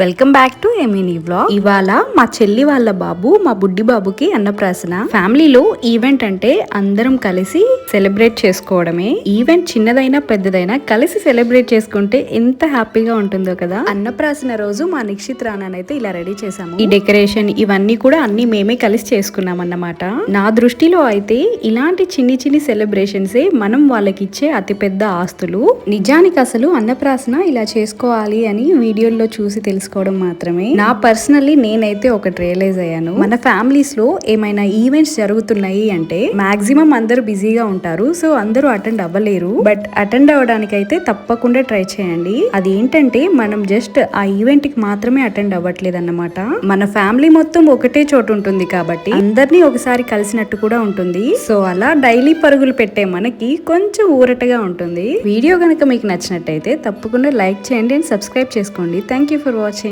Welcome back to ఎమినీ vlog ఇవాళ మా చెల్లి వాళ్ళ బాబు మా బుడ్డి బాబుకి అన్నప్రాసన. ఫ్యామిలీలో ఈవెంట్ అంటే అందరం కలిసి సెలబ్రేట్ చేసుకోవడమే. ఈవెంట్ చిన్నదైనా పెద్దదైనా కలిసి సెలబ్రేట్ చేసుకుంటే ఎంత హ్యాపీగా ఉంటుందో కదా. అన్నప్రాసన రోజు మా నిక్షిత్ రానైతే ఇలా రెడీ చేసాము ఈ డెకరేషన్ ఇవన్నీ కూడా అన్ని మేమే కలిసి చేసుకున్నాం అన్నమాట నా దృష్టిలో అయితే ఇలాంటి చిన్ని చిన్ని సెలబ్రేషన్స్ మనం వాళ్ళకి ఇచ్చే అతిపెద్ద ఆస్తులు. నిజానికి అసలు అన్నప్రాసన ఇలా చేసుకోవాలి అని వీడియోల్లో చూసి తీసుకోవడం మాత్రమే. నా పర్సనల్లీ నేనైతే ఒకటి రియలైజ్ అయ్యాను. మన ఫ్యామిలీస్లో ఏమైనా ఈవెంట్స్ జరుగుతున్నాయి అంటే మాక్సిమం అందరూ బిజీగా ఉంటారు. సో అందరూ అటెండ్ అవ్వలేరు. బట్ అటెండ్ అవ్వడానికి అయితే తప్పకుండా ట్రై చేయండి. అది ఏంటంటే మనం జస్ట్ ఆ ఈవెంట్కి మాత్రమే అటెండ్ అవ్వట్లేదు అన్నమాట మన ఫ్యామిలీ మొత్తం ఒకటే చోటు ఉంటుంది కాబట్టి అందరినీ ఒకసారి కలిసినట్టు కూడా ఉంటుంది. సో అలా డైలీ పరుగులు పెట్టే మనకి కొంచెం ఊరటగా ఉంటుంది. వీడియో కనుక మీకు నచ్చినట్టయితే తప్పకుండా లైక్ చేయండి అండ్ సబ్స్క్రైబ్ చేసుకోండి. Thank you for watching.